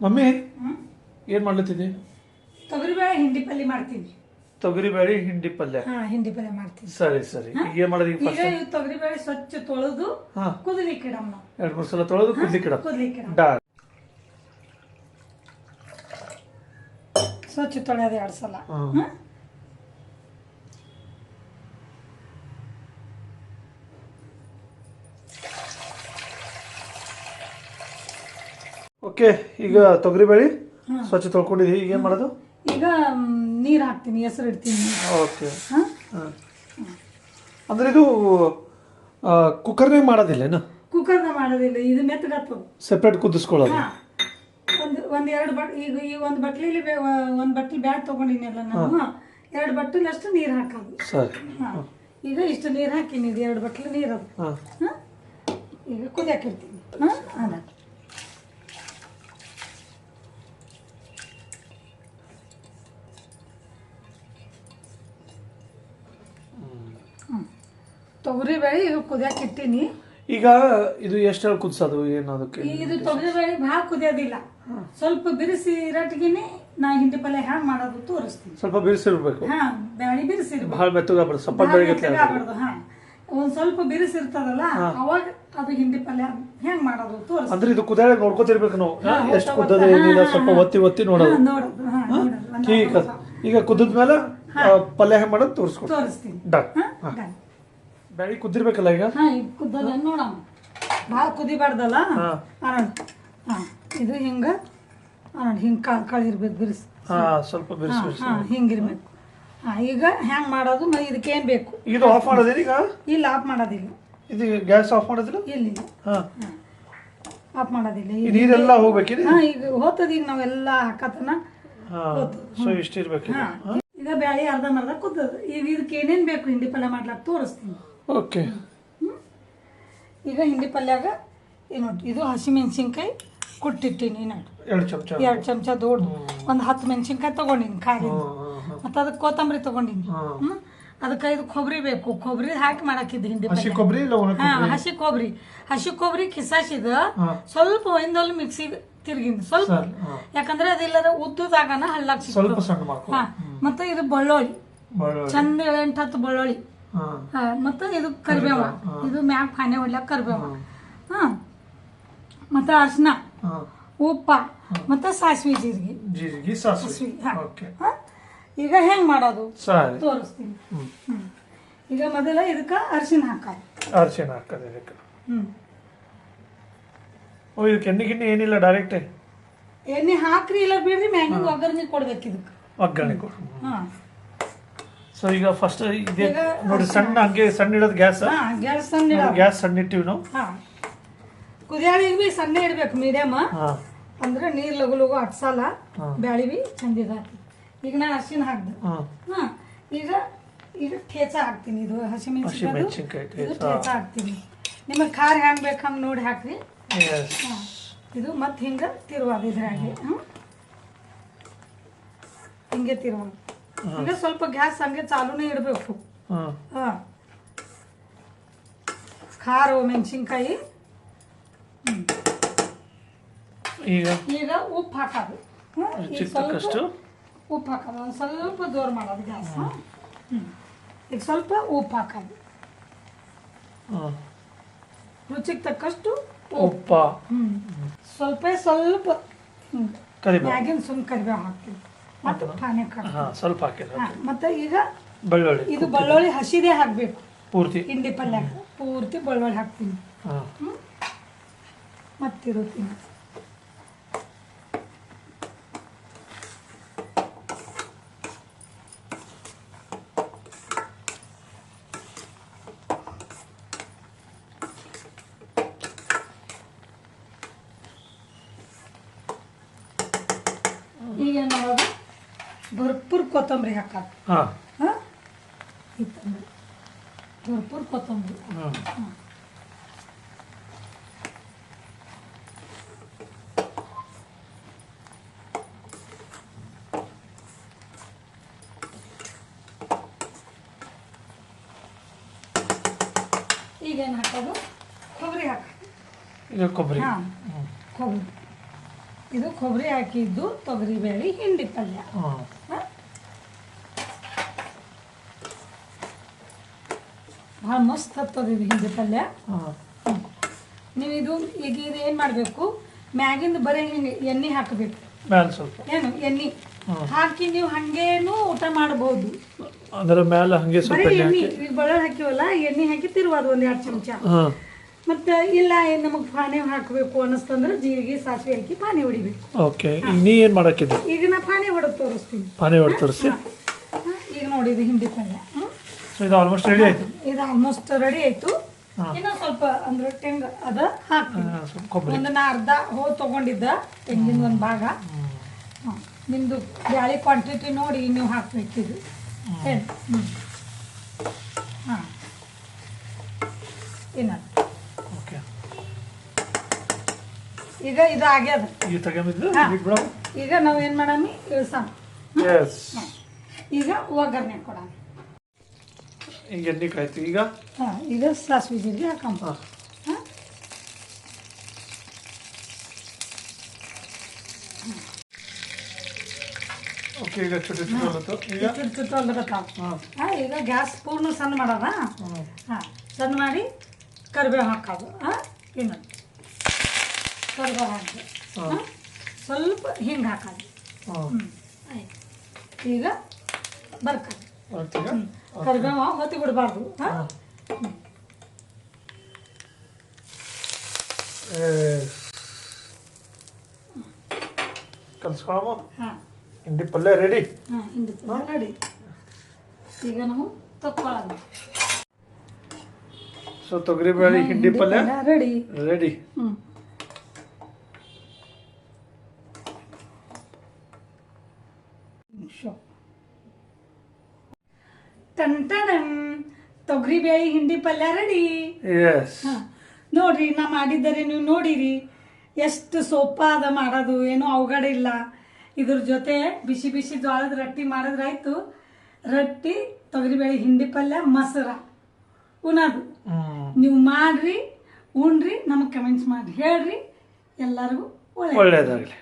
Mummy ಏನ್ ಮಾಡ್ಲತ್ತಿದ್ದಿ? ತೊಗರಿಬೇಳೆ ಹಿಂಡಿ ಪಲ್ಯ ಮಾಡ್ತೀನಿ. ತೊಗರಿಬೇಳೆ ಹಿಂಡಿ ಪಲ್ಯ? ಹಾ ಹಿಂಡಿ ಪಲ್ಯ ಮಾಡ್ತೀನಿ. ಸರಿ ಸರಿ. ಈಗ ಏನು ಮಾಡೋದು ಈಗ ಈಗ ಫಸ್ಟ್ ಇವ್ ತೊಗರಿಬೇಳೆ ಸ್ವಚ್ಛ ತೊಳೆದು ಹಾ. ಕಿಡಮ್ಮ ಇಡಮ್ ನಾವು ಎರಡು ಮೂರು ಸಲ ತೊಳೆದು ಕುದಲಿ ಇಡ ಕುದಲಿ ಇಡಮ್ ಸ್ವಚ್ಛ ತೊಳೆಯೋದು ಎರಡು ಸಲ. ಹ್ಮ್. ಓಕೆ ಈಗ ತೊಗರಿಬೇಳೆ ಸ್ವಚ್ಛ ತೊಳ್ಕೊಂಡಿದ್ದೀವಿ ಈಗ ಏನು ಮಾಡೋದು? ಈಗ ನೀರು ಹಾಕ್ತೀನಿ ಹೆಸರು ಇಡ್ತೀನಿ. ಓಕೆ. ಹಾ? ಅಂದ್ರೆ ಇದು ಕುಕ್ಕರ್ನಾಗ ಮಾಡೋದಿಲ್ಲೇನು ಕುಕ್ಕರ್ನ ಮಾಡೋದಿಲ್ಲ ಇದು ಮೆತ್ತಗತ್ತು ಸೆಪ್ರೇಟ್ ಕುದಿಸ್ಕೊಳ್ಳೋದು? ಒಂದು ಒಂದು ಎರಡು ಬಟ್ ಈಗ ಈ ಒಂದು ಬಟ್ಲಿಲಿ ಒಂದು ಬಟ್ಲಿ ಬ್ಯಾಗ್ ತೊಗೊಂಡಿನಲ್ಲ ನಾನು ಎರಡು ಬಟ್ಟಲಷ್ಟು ನೀರು ಹಾಕೋದು. ಸರಿ. ಹಾ. ಈಗ ಇಷ್ಟು ನೀರು ಹಾಕಿನಿ ಇದು ಎರಡು ಬಟ್ಲು ನೀರು ಅದು ಹಾಂ? ಈಗ ಕುದಿಯಾಕಿರ್ತೀನಿ. ಹಾಂ? ಅದ ತೊಗರಿಬೇಳೆ ಈಗ ಕುದಿಯಕ್ಕೆ ಇಟ್ಟೀನಿ. ಈಗ ಇದು ಎಷ್ಟು ಕುದಿಸೋದು? ಏನು ಅದಕ್ಕೆ? ಇದು ತೊಗರಿಬೇಳೆ ಭಾಳ ಕುದಿಯೋದಿಲ್ಲ. ಸ್ವಲ್ಪ ಬಿರಿಸಿ ಇರಟ್ಟಿಗೆನೆ ನಾ ಹಿಂಡಿ ಪಲ್ಯ ಹ್ಯಾಂಗ್ ಮಾಡೋದು ತೋರಿಸ್ತೀನಿ. ಸ್ವಲ್ಪ ಬಿರಿಸಿರ್ಬೇಕು. ಹಾ ಬ್ಯಾಳಿ ಬಿರಿಸಿರ್ಬೇಕು. ಭಾಳ ಮೆತ್ತಗಾಗ್ಬಿಡು ಸಪ್ಪ ಹಾ. ಒಂದ್ ಸ್ವಲ್ಪ ಬಿರಿಸಿರ್ತದಲ್ಲ ಅವಾಗ ಅದು ಹಿಂಡಿ ಪಲ್ಯ ಹೆಂಗ್ ಮಾಡೋದು ತೋರಿಸ್ ಅಂದ್ರೆ ಇದು ಕುದಿಯಾಗ ನೋಡ್ಕೋತಿರ್ಬೇಕು ನಾವು. ಎಷ್ಟು ಕುದ್ದದೆ ಏನಿಲ್ಲ ಸ್ವಲ್ಪ ಒತ್ತಿ ಒತ್ತಿ ನೋಡೋದು. ನೋಡೋದು ಈಗ ಕುದ್ದದ್ಮೇಲೆ ಪಲ್ಯ ಹೆಂಗ್ ಮಾಡೋದು ತೋರಿಸ್ಕೊಡ್ತೀನಿ. ತೋರಿಸ್ತೀನಿ. ಡನ್. ಬ್ಯಾಳಿ ಕುದ್ದಿರ್ಬೇಕಲ್ಲ ಈಗ? ಹಾ ಈಗ ಕುದ್ದದ. ನೋಡಮ್ಮ. ಭಾಳ ಕುದಿಬಾರ್ದಲ್ಲ? ಹಾ. ಅರಣ ಹಾ ಇದು ಹಿಂಗ. ಅರಣ ಹಿಂಗ್ ಕಾಳು ಕಾಳು ಇರ್ಬೇಕು ಬಿರುಸು. ಹಾ ಸ್ವಲ್ಪ ಬಿರ್ಸ್ ಬಿರುಸಿ. ಹಾ ಹಿಂಗಿರ್ಬೇಕು. ಹಾ ಈಗ ಹ್ಯಾಂಗ್ ಮಾಡೋದು? ಮ ಇದಕ್ಕೆ ಏನ್ ಬೇಕು? ಇದು ಆಫ್ ಮಾಡೋದೇನು ಈಗ? ಇಲ್ಲ ಆಫ್ ಮಾಡೋದಿಲ್ಲ. ಇದು ಗ್ಯಾಸ್ ಆಫ್ ಮಾಡೋದಿಲ್ಲ? ಇಲ್ಲ ಹಾ. ಆಫ್ ಮಾಡೋದಿಲ್ಲ. ಈ ನೀರೆಲ್ಲ ಹೋಗ್ಬೇಕಿದೆ ಹಾ ಈಗ ಹೋತದ ಈಗ ನಾವೆಲ್ಲ ಹಾಕತನ ಹಾ ಸೊ ಇಷ್ಟ ಇರ್ಬೇಕು ಹಾ. ಈಗ ಬ್ಯಾಳಿ ಅರ್ಧ ಮರ್ಧ ಕುದ್ದದು ಈಗ ಇದಕ್ಕೆ ಏನೇನು ಬೇಕು ಹಿಂಡಿ ಪಲ್ಯ ಮಾಡ್ಲಾಕ ತೋರಿಸ್ತೀನಿ. ಓಕೆ. ಈಗ ಹಿಂಡಿ ಪಲ್ಯಾಗ ಏನು ನೋಡಿ ಇದು ಹಸಿಮೆಣಸಿನ್ಕಾಯಿ ಕುಟ್ಟಿಟ್ಟಿನಿ ನಾನು ಎರಡು ಚಮಚ. ಎರಡು ಚಮಚ ದೊಡ್ಡ ಒಂದು ಹತ್ತು ಮೆಣಸಿನ್ಕಾಯಿ ತೊಗೊಂಡಿನಿ ಖಾಲಿ ಮತ್ತು ಅದಕ್ಕೆ ಕೊತ್ತಂಬರಿ ತೊಗೊಂಡಿನಿ. ಹ್ಞೂ ಅದಕ್ಕೆ ಇದು ಕೊಬ್ಬರಿ ಬೇಕು. ಕೊಬ್ಬರಿ ಹಾಕಿ ಮಾಡಾಕಿದ್ದು ಹಿಂಡಿ ಹಸಿ ಪಲ್ಯ ಕೊಬ್ಬರಿ ಹಾ ಹಸಿ ಕೊಬ್ಬರಿ ಹಸಿ ಕೊಬ್ಬರಿ ಕಿಸಾಸಿದ ಸ್ವಲ್ಪ ಒಂದೊಂದು ಮಿಕ್ಸಿಗೆ ತಿರ್ಗಿಂದ ಸ್ವಲ್ಪ. ಯಾಕಂದ್ರೆ ಅದಿಲ್ಲದ ಉದ್ದುದಾಗನ ಹಳ್ಳಾಗ ಸ್ವಲ್ಪ ಹಾ. ಮತ್ತೆ ಇದು ಬೆಳ್ಳುಳ್ಳಿ. ಚಂದ ಎಂಟು ಹತ್ತು ಬೆಳ್ಳುಳ್ಳಿ ಹಾ. ಹಾ, ಮತ್ತೆ ಇದು ಕರಿಬೇವ. ಇದು ಮ್ಯಾಗ ಫಾನೆ ಹೊಡ್ಲಾಕ ಕರಿಬೇವ. ಹಾ. ಮತ್ತೆ ಅರ್ಶಿನ. ಉಪ್ಪ. ಮತ್ತೆ ಸಾಸಿವೆ ಜೀರಿಗೆ. ಜೀರಿಗೆ ಸಾಸಿವೆ. ಈಗ ಹೆಂಗ್ ಮಾಡೋದು? ತೋರಿಸ್ತೀನಿ. ಈಗ ಮೊದಲ ಇದಕ್ಕೆ ಅರಿಶಿನ ಹಾಕೋದು. ಅರಿಶಿಣ ಹಾಕೋದು ಇದಕ್ಕೆ. ಹ್ಮ್. ಓ ಇದಕ್ಕೆ ಎಣ್ಣೆ ಗಿಣ್ಣೆ ಏನಿಲ್ಲ ಡೈರೆಕ್ಟೇ ಎಣ್ಣೆ ಹಾಕ್ರಿ ಇಲ್ಲ ಬಿಡ್ರಿ ಮ್ಯಾಗಿಂದ ಒಗ್ಗರಣೆ ಕೊಡ್ಬೇಕು ಇದಕ್ಕೆ. ಒಗ್ಗರಣೆ ಕೊಡು. ಹಾಂ. ಸೊ ಈಗ ಫಸ್ಟ್ ಇದೆ ನೋಡಿ ಸಣ್ಣ ಹಂಗೆ ಸಣ್ಣ ಇಡೋದು ಗ್ಯಾಸ್. ಹಾಂ ಗ್ಯಾಸ್ ಸಣ್ಣ. ಗ್ಯಾಸ್ ಸಣ್ಣ ಇಟ್ಟಿವಿ ನಾವು. ಹಾಂ. ಕುದಿಯಾಳಿಗೆ ಭೀ ಸಣ್ಣ ಇಡ್ಬೇಕು ಮೀಡಿಯಮ್ ಹಾ. ಅಂದ್ರೆ ನೀರು ಲಗು ಲಗು ಅಟ್ಸಲ್ಲ. ಬ್ಯಾಳಿ ಚಂದಿದ ಈಗ ನಾನು ಅರ್ಶಿನ ಹಾಕ್ದೆ. ಹಾ. ಈಗ ಈಗ ಠೇಚ ಹಾಕ್ತೀನಿ ಇದು ಹಸಿಮೆಣಸಿನಕಾಯಿ ಇದು ಠೇಚ. ಹಾಕ್ತೀನಿ. ನಿಮಗೆ ಖಾರ ಹೆಂಗೆ ಬೇಕು ಹಂಗೆ ನೋಡಿ ಹಾಕ್ರಿ. ಇದು ಮತ್ತೆ ಹಿಂಗೆ ತಿರುವಾದ ಇದ್ರಾಗೆ ಹ್ಮ್? ಹಿಂಗೆ ತಿರುವಾಗ ಈಗ ಸ್ವಲ್ಪ ಗ್ಯಾಸ್ ಹಂಗೆ ಚಾಲೂನೇ ಇಡಬೇಕು. ಹಾ. ಹಾ. ಖಾರ ಮೆಣಸಿನ್ಕಾಯಿ. ಈಗ? ಈಗ ಉಪ್ಪು ಹಾಕೋದು. ಹ್ಮ್? ಈಗ ರುಚಿಗೆ ಸ್ವಲ್ಪ ತಕ್ಕಷ್ಟು ಉಪ್ಪು ಹಾಕೋದು. ಒಂದು ಸ್ವಲ್ಪ ಜೋರು ಮಾಡೋದು ಗ್ಯಾಸ್. ಹ್ಮ್. ಈಗ ಸ್ವಲ್ಪ ಉಪ್ಪು ಹಾಕೋದು. ಹಾ. ರುಚಿಗೆ ತಕ್ಕಷ್ಟು ಉಪ್ಪ ಸ್ವಲ್ಪ ಸ್ವಲ್ಪ. ಕರಿಬೇವು. ಮ್ಯಾಗಿನ ಸುಮ್ ಕರಿಬೇವು ಹಾಕ್ತೀವಿ. ಮತ್ತು ಹಾಕ್ತೀವಿ ಹಾ ಸ್ವಲ್ಪ ಹಾಕಿದ್ರೆ ಹಾ, ಮತ್ತೆ ಈಗ ಬೆಳ್ಳುಳ್ಳಿ. ಇದು ಬೆಳ್ಳುಳ್ಳಿ ಹಸಿದೇ ಹಾಕ್ಬೇಕು. ಪೂರ್ತಿ. ಹಿಂಡಿ ಪಲ್ಯ ಪೂರ್ತಿ ಬೆಳ್ಳುಳ್ಳಿ ಹಾಕ್ತೀನಿ. ಹಾ. ಮತ್ತಿರುತ್ತೀನಿ ಈಗ ಏನ್ ಮಾಡೋದು ಭರ್ಪೂರ್ ಕೊತ್ತಂಬರಿ ಹಾಕೋದು. ಹಾ. ಹಾಂ? ಭರ್ಪೂರ್ ಕೊತ್ತಂಬರಿ. ಹಾ ಈಗ ಏನು ಹಾಕೋದು? ಕೊಬ್ಬರಿ ಹಾಕೋದು. ಈಗ ಕೊಬ್ಬರಿ. ಹಾಂ. ಕೊಬ್ಬರಿ. ಇದು ಕೊಬ್ಬರಿ ಹಾಕಿದ್ದು ತೊಗರಿ ಬೇಳೆ ಹಿಂಡಿ ಪಲ್ಯ? ಭಾಳ ಮಸ್ತ್ ಹತ್ತದ ಇದು ಹಿಂಡಿ ಪಲ್ಯ. ನೀವು ಇದು ಈಗ ಇದು ಏನು ಮಾಡಬೇಕು? ಮ್ಯಾಗಿಂದ ಬರೀ ಹಿಂಗೆ ಎಣ್ಣೆ ಹಾಕಬೇಕು. ಏನು? ಎಣ್ಣೆ. ಹಾಕಿ ನೀವು ಹಂಗೇನು ಊಟ ಮಾಡಬಹುದು ಅದರ ಮೇಲೆ ಹಂಗೆ ಸ್ವಲ್ಪ ಎಣ್ಣೆ ಹಾಕಿವಲ್ಲ ಎಣ್ಣೆ ಹಾಕಿ ತಿರುವಾದ ಒಂದು ಎರಡು ಚಮಚ ಮತ್ತೆ ಇಲ್ಲ ಏನು ನಮಗೆ ಫಾನೆ ಹಾಕಬೇಕು ಅನ್ನಿಸ್ತಂದ್ರೆ ಜೀರಿಗೆ ಸಾಸಿವೆ ಹಾಕಿ ಪಾನಿ ಹೊಡಿಬೇಕು. ಓಕೆ ಈಗ ನೀ ಏನು ಮಾಡಕ್ಕಿದ್ದೆ ಈಗ ನಾ ಪಾನಿ ಹೊಡೆದು ತೋರಿಸ್ತೀನಿ. ಪಾನಿ ಹೊಡೆದು ತೋರಿಸಿ. ಹ? ಈಗ ನೋಡಿ ಇದು ಹಿಂಡಿ ಪಲ್ಯ ಹ್ಮ್? ಸೊ ಇದು ಆಲ್ಮೋಸ್ಟ್ ರೆಡಿ ಆಯ್ತು? ಇದು ಆಲ್ಮೋಸ್ಟ್ ರೆಡಿ ಆಯ್ತು. ಇನ್ನು ಸ್ವಲ್ಪ ಅಂದ್ರೆ ತೆಂಗ ಅದ ಹಾಕ್ತೀನಿ. ಸ್ವಲ್ಪ ಕೊಬ್ಬರಿ. ಒಂದು ನಾ ಅರ್ಧ ಹೋ ತಗೊಂಡಿದ್ದ ತೆಂಗಿನ ಒಂದು ಭಾಗ. ಹಾಂ. ನಿಮ್ಮದು ಬ್ಯಾಳಿ ಕ್ವಾಂಟಿಟಿ ನೋಡಿ ನೀವು ಹಾಕ್ಬೇಕಿದು ಹೇಳಿ. ಹಾಂ. ಇನ್ನು ಓಕೆ ಈಗ ಇದು ಆಗ್ಯದ ಈಗ ತಗೊಂಬಿದ್ದು. ಬಿಟ್ಬಿಡೋ ಈಗ ನಾವು ಏನು ಮಾಡಮಿ? ಇಳ್ಸಮ ಎಸ್ ಈಗ ಒಗ್ಗರಣೆ ಕೊಡೋಣ. ಈಗ ಎಣ್ಣೆ ಕಾಯ್ತು ಈಗ? ಹಾಂ ಈಗ ಸಾಸಿವೆ ಜೀರಿಗೆ ಹಾಕಂಪ ಹಾಂ ಹಾಂ. ಓಕೆ ಈಗ ಚುಟ್ಟಿ ಚುಟ್ಟಿ ಹೊಲತ್ತು ಈಗ? ಚುಟ್ಟು ಅಲ್ಲಗತ್ತಾವ ಹಾಂ. ಹಾಂ ಈಗ ಗ್ಯಾಸ್ ಪೂರ್ಣ ಸಣ್ಣ ಮಾಡೋದ? ಹಾಂ. ಸಣ್ಣ ಮಾಡಿ ಕರಿಬೇವು ಹಾಕೋದು. ಹಾಂ ಇನ್ನು ಕರಿಬೇವು ಹಾಕಿ. ಹಾಂ. ಹಾಂ? ಸ್ವಲ್ಪ ಹಿಂಗೆ ಹಾಕೋದು. ಹಾಂ. ಹ್ಞೂ ಆಯ್ತು. ಈಗ ಬರ್ಕೋದು. ಬರ್ತೀಗ ಕರಿಬೇವು ಹೊತ್ತಿ ಬಿಡಬಾರ್ದು. ಹಾಂ? ಹಾಂ. ಕಲ್ಸ್ಕೊಳಮ್ಮ. ಹಾಂ. ಹಿಂಡಿ ಪಲ್ಯ ರೆಡಿ ಹಾಂ ಹಿಂದೆ ರೆಡಿ ಈಗ ನಾವು ತಕ್ಕೊಳ್ಳೋದು ಸೊ ತೊಗರಿಬೇಳೆ ಹಿಂಡಿ ಪಲ್ಯ? ರೆಡಿ ರೆಡಿ ಹ್ಞೂ ಟನ್ ಟನ್ ತೊಗರಿ ಬೇಳೆ ಹಿಂಡಿ ಪಲ್ಯ ರೆಡಿ ಎಸ್ ನೋಡ್ರಿ ನಾ ಮಾಡಿದ್ದರೆ ನೀವು ನೋಡಿರಿ. ಎಷ್ಟು ಸೊಪ್ಪಾದ ಮಾಡೋದು ಏನು ಅವಘಡ ಇಲ್ಲ. ಇದ್ರ ಜೊತೆ ಬಿಸಿ ಬಿಸಿ ಜೋಳದ ರೊಟ್ಟಿ ಮಾಡಿದ್ರಾಯ್ತು ರೊಟ್ಟಿ ತೊಗರಿಬೇಳೆ ಹಿಂಡಿ ಪಲ್ಯ ಮೊಸರ. ಉಣದು. ನೀವು ಮಾಡ್ರಿ ಉಣ್ರಿ ನಮಗೆ ಕಮೆಂಟ್ಸ್ ಮಾಡಿ ಹೇಳ್ರಿ. ಎಲ್ಲರಿಗೂ ಒಳ್ಳೆಯದಾಗಲಿ ಒಳ್ಳೇದಾಗಲಿ.